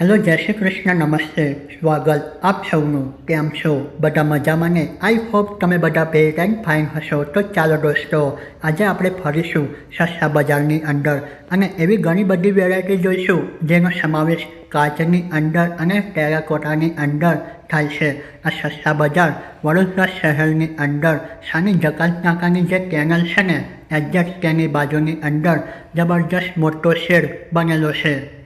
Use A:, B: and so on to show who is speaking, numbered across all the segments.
A: Hello, જય શ્રી કૃષ્ણ, નમસ્તે, સ્વાગત આપ સૌનું, કેમ છો? બધા મજામાં ને? આઈ હોપ તમે બધા ભેટ એન્ડ ફાઇન હશો. તો ચાલો દોસ્તો, આજે આપણે ફરીશું સસ્તા બજારની અંદર અને એવી ઘણી બધી વેરાયટી જોઈશું, જેનો સમાવેશ કાચની અંદર અને ટેરાકોટાની અંદર થાય છે. આ સસ્તા બજાર વડોદરા શહેરની અંદર, સાની જકાત નાકાની જે કેનલ છે ને એક્ઝેક્ટ તેની બાજુની અંદર, જબરજસ્ત મોટો શેડ બનેલો છે.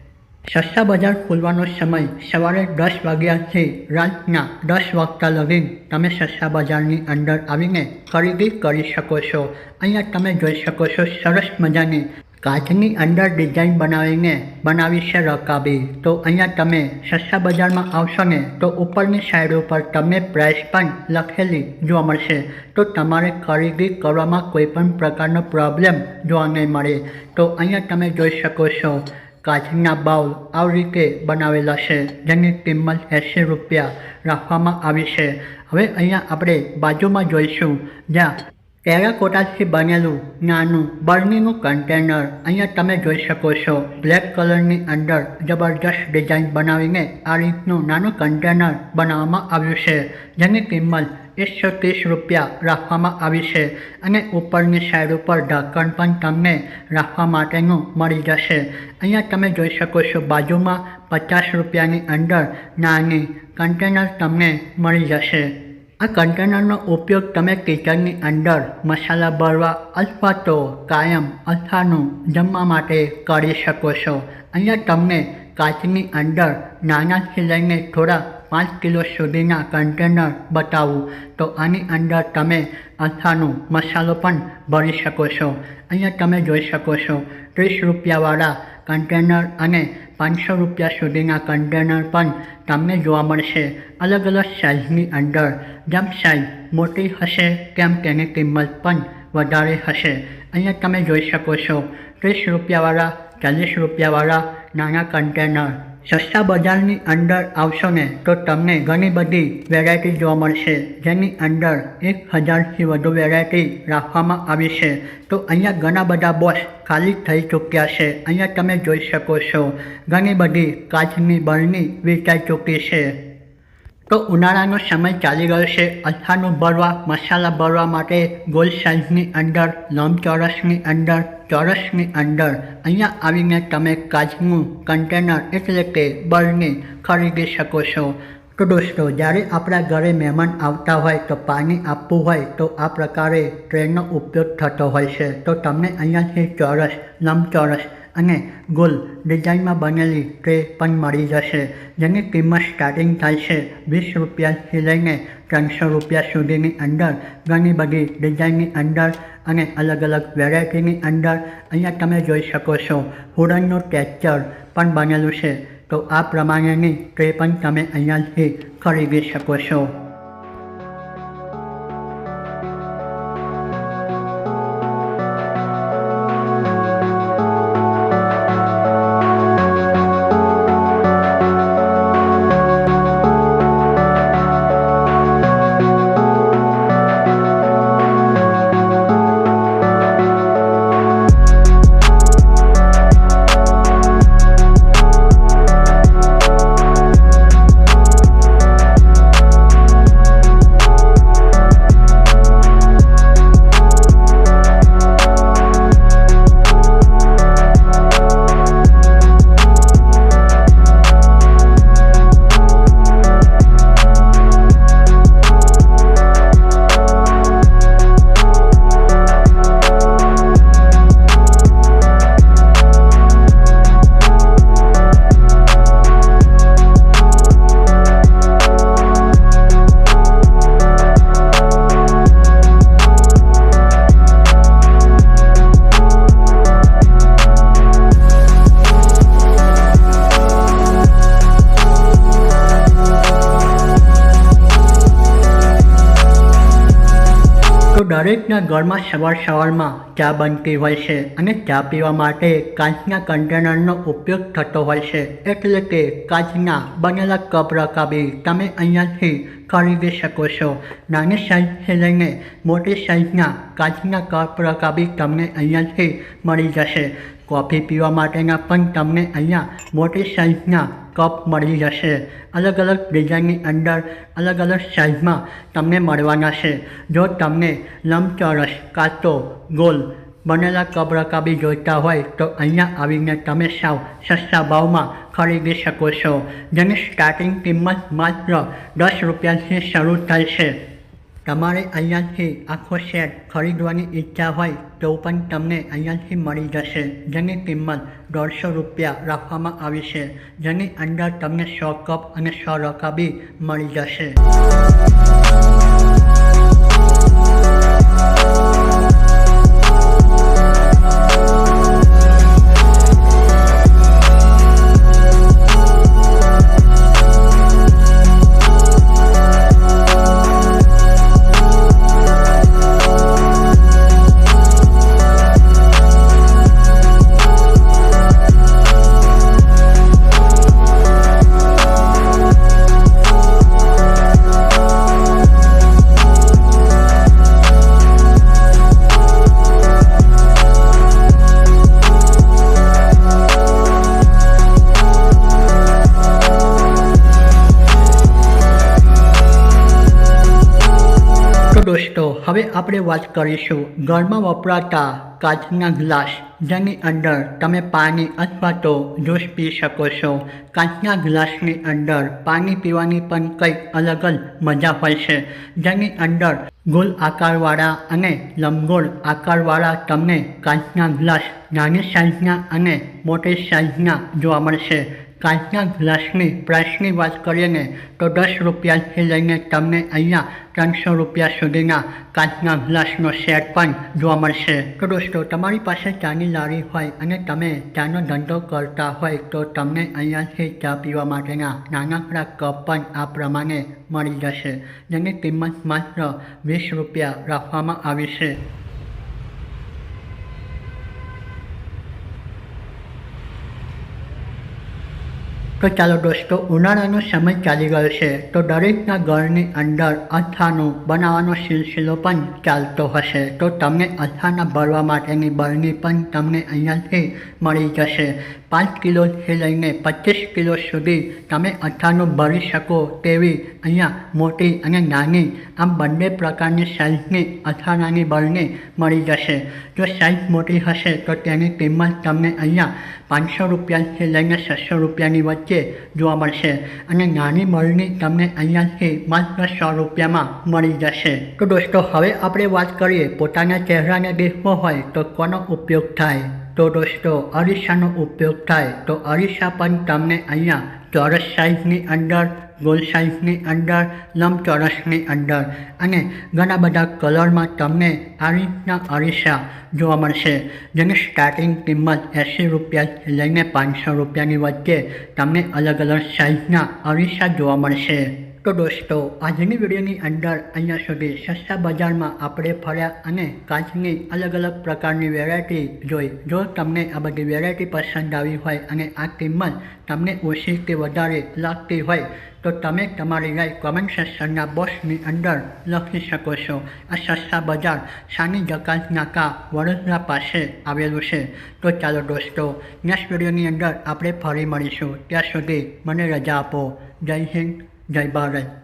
A: સસ્તા બજાર ખોલવાનો સમય સવારે દસ વાગ્યાથી રાતના દસ વાગતા લગી તમે સસ્તા બજારની અંદર આવીને ખરીદી કરી શકો છો. અહીંયા તમે જોઈ શકો છો સરસ મજાની કાચની અંદર ડિઝાઇન બનાવીને બનાવી છે રકાબી. તો અહીંયા તમે સસ્તા બજારમાં આવશો ને, તો ઉપરની સાઈડ ઉપર તમને પ્રાઇસ પણ લખેલી જોવા મળશે. તો તમારે ખરીદી કરવામાં કોઈ પણ પ્રકારનો પ્રોબ્લેમ જોવા નહીં મળે. તો અહીંયા તમે જોઈ શકો છો કાચના બાઉલ આવી રીતે બનાવેલા છે, જેની કિંમત એંસી રૂપિયા રાખવામાં આવી છે. હવે અહીંયા આપણે બાજુમાં જોઈશું, જ્યાં ટેરાકોટાથી બનેલું નાનું બર્નીનું કન્ટેનર અહીંયા તમે જોઈ શકો છો. બ્લેક કલરની અંદર જબરજસ્ત ડિઝાઇન બનાવીને આ રીતનું નાનું કન્ટેનર બનાવવામાં આવ્યું છે, જેની કિંમત એકસો ત્રીસ રૂપિયા રાખવામાં આવી છે અને ઉપરની સાઈડ ઉપર ઢાંકણ પણ તમને રાખવા માટેનું મળી જશે. અહીંયા તમે જોઈ શકો છો બાજુમાં પચાસ રૂપિયાની અંદર નાની કન્ટેનર તમને મળી જશે. આ કન્ટેનરનો ઉપયોગ તમે કિચનની અંદર મસાલા ભરવા અથવા તો કાયમ અથાનું જમવા માટે કરી શકો છો. અહીંયા તમને કાચની અંદર નાનાથી લઈને થોડા પાંચ કિલો સુધીના કન્ટેનર બતાવું. તો આની અંદર તમે અથાનું મસાલો પણ ભરી શકો છો. અહીંયા તમે જોઈ શકો છો, ત્રીસ રૂપિયાવાળા કન્ટેનર અને પાંચસો રૂપિયા સુધીના કન્ટેનર પણ તમને જોવા મળશે. અલગ અલગ સાઇઝની અંદર. જેમ સાઇઝ મોટી હશે, તેમ તેની કિંમત પણ વધારે હશે. અહીંયા તમે જોઈ શકો છો, ત્રીસ રૂપિયાવાળા, ચાલીસ રૂપિયાવાળા નાના કન્ટેનર સસ્તા બજારની અંદર આવશો ને, તો તમને ઘણી બધી વેરાયટી જોવા મળશે. જેની અંદર એક હજારથી વધુ વેરાયટી રાખવામાં આવી છે. તો અહીંયા ઘણા બધા બોક્સ ખાલી થઈ ચૂક્યા છે. અહીંયા તમે જોઈ શકો છો. ઘણી બધી કાચની બળની વેચાઈ ચૂકી છે. તો ઉનાળાનો સમય ચાલી ગયો છે. અથાણું ભરવા મસાલા ભરવા માટે ગોલ સાઇઝની અંદર, લંબચોરસની અંદર, ચોરસની અંદર. અહીંયા આવીને તમે કાચનું કન્ટેનર એટલે કે બરણી ખરીદી શકો છો. તો દોસ્તો, જ્યારે આપણા ઘરે મહેમાન આવતા હોય તો પાણી આપવું હોય તો આ પ્રકારે ટ્રેનનો ઉપયોગ થતો હોય છે. તો તમને અહીંયાથી ચોરસ, લંબચોરસ અને ગોલ ડિઝાઇનમાં બનેલી ટ્રે પણ મળી જશે, જેની કિંમત સ્ટાર્ટિંગ થાય છે વીસ રૂપિયાથી લઈને ત્રણસો રૂપિયા સુધીની અંદર. ઘણી બધી ડિઝાઇનની અંદર અને અલગ અલગ વેરાયટીની અંદર અહીંયા તમે જોઈ શકો છો. હુડનનું ટેક્ચર પણ બનેલું છે. તો આ પ્રમાણેની ટ્રે પણ તમે અહીંયાથી ખરીદી શકો છો. ઘરમાં સવાર સવારમાં ચા બનતી હોય છે અને ચા પીવા માટે કાચના કન્ટેનરનો ઉપયોગ થતો હોય છે. એટલે કે કાચના બનેલા કપ રકાબી તમે અહીંયાથી ખરીદી શકો છો. નાની સાઇઝથી લઈને મોટી સાઇઝના કાચના કપ રકાબી તમને અહીંયાથી મળી જશે. કોફી પીવા માટેના પણ તમને અહીંયા મોટી સાઇઝના કપ મળી જશે. અલગ અલગ ડિઝાઇનની અંદર, અલગ અલગ સાઇઝમાં તમને મળવાના છે. જો તમને લંબચોરસ કાચો ગોલ બનેલા કપ રકાબી જોઈતા હોય, તો અહીંયા આવીને તમે સાવ સસ્તા ભાવમાં ખરીદી શકો છો. જેની સ્ટાર્ટિંગ કિંમત માત્ર દસ રૂપિયાથી શરૂ થાય છે. તમારે અહીંયાથી આખો સેટ ખરીદવાની ઈચ્છા હોય તો પણ તમને અહીંયાથી મળી જશે, જેની કિંમત દોઢસો રૂપિયા રાખવામાં આવી છે, જેની અંદર તમને સો કપ અને સો રકાબી મળી જશે. દોસ્તો, હવે આપણે વાત કરીશું ઘરમાં વપરાતા કાચના ગ્લાસ જેની અંદર તમે પાણી અથવા તો જ્યુસ પી શકો છો. કાચના ગ્લાસની અંદર પાણી પીવાની પણ કંઈક અલગ જ મજા હોય છે. જેની અંદર ગોલ આકારવાળા અને લંબગોળ આકારવાળા તમને કાચના ગ્લાસ નાની સાઇઝના અને મોટી સાઇઝના જોવા મળશે. કાચના ગ્લાસની પ્રાઇસની વાત કરીએ ને તો દસ રૂપિયાથી લઈને તમને અહીંયા ત્રણસો રૂપિયા સુધીના કાચના ગ્લાસનો સેટ પણ જોવા મળશે. તો દોસ્તો, તમારી પાસે ચાની લારી હોય અને તમે ચાનો ધંધો કરતા હોય તો તમને અહીંયાથી ચા પીવા માટેના નાનકડા કપ પણ આ પ્રમાણે મળી જશે, જેની કિંમત માત્ર વીસ રૂપિયા રાખવામાં આવી છે. તો ચાલો દોસ્તો, ઉનાળાનો સમય ચાલી ગયો છે. તો દરેકના ઘરની અંદર અથાણું બનાવવાનો સિલસિલો પણ ચાલતો હશે. તો તમને અથાણા ભરવા માટેની બરણી પણ તમને અહીંયાથી મળી જશે. પાંચ કિલોથી લઈને પચીસ કિલો સુધી તમે અથાણું ભરી શકો તેવી અહીંયા મોટી અને નાની આમ બંને પ્રકારની સાઇઝની અથાણાની બરણી મળી જશે. જો સાઇઝ મોટી હશે તો તેની કિંમત તમને અહીંયા પાંચસો રૂપિયાથી લઈને છસો રૂપિયાની વચ્ચે જોવા મળશે અને નાની મળની તમને અહીંયાથી માત્ર સો રૂપિયામાં મળી જશે. તો દોસ્તો, હવે આપણે વાત કરીએ પોતાના ચહેરાને દેખવો હોય તો કોનો ઉપયોગ થાય? તો દોસ્તો, અરીસાનો ઉપયોગ થાય. તો અરીસા પણ તમને અહીંયા ચોરસ સાઇઝની અંદર, ગોલ સાઇઝની અંદર, લંબચોરસની અંદર. અને ઘણા બધા કલરમાં તમને આ રીતના અરીસા જોવા મળશે. જેની સ્ટાર્ટિંગ કિંમત એંસી રૂપિયાથી લઈને પાંચસો રૂપિયાની વચ્ચે તમને અલગ અલગ સાઇઝના અરીસા જોવા મળશે. તો દોસ્તો, આજની વિડીયોની અંદર અહીંયા સુધી સસ્તા બજારમાં આપણે ફર્યા અને કાચની અલગ અલગ પ્રકારની વેરાયટી જોઈ. જો તમને આ બધી વેરાયટી પસંદ આવી હોય અને આ કિંમત તમને ઓછી કે વધારે લાગતી હોય, તો તમે તમારી રાય કોમેન્ટ સેક્શનના બોક્સની અંદર લખી શકો છો. આ સસ્તા બજાર સાની જકાત નાકા વડોદરા પાસે આવેલું છે. તો ચાલો દોસ્તો નેક્સ્ટ વિડીયોની અંદર આપણે ફરી મળીશું. ત્યાં સુધી મને રજા આપો. જય હિન્દ. જય ભારત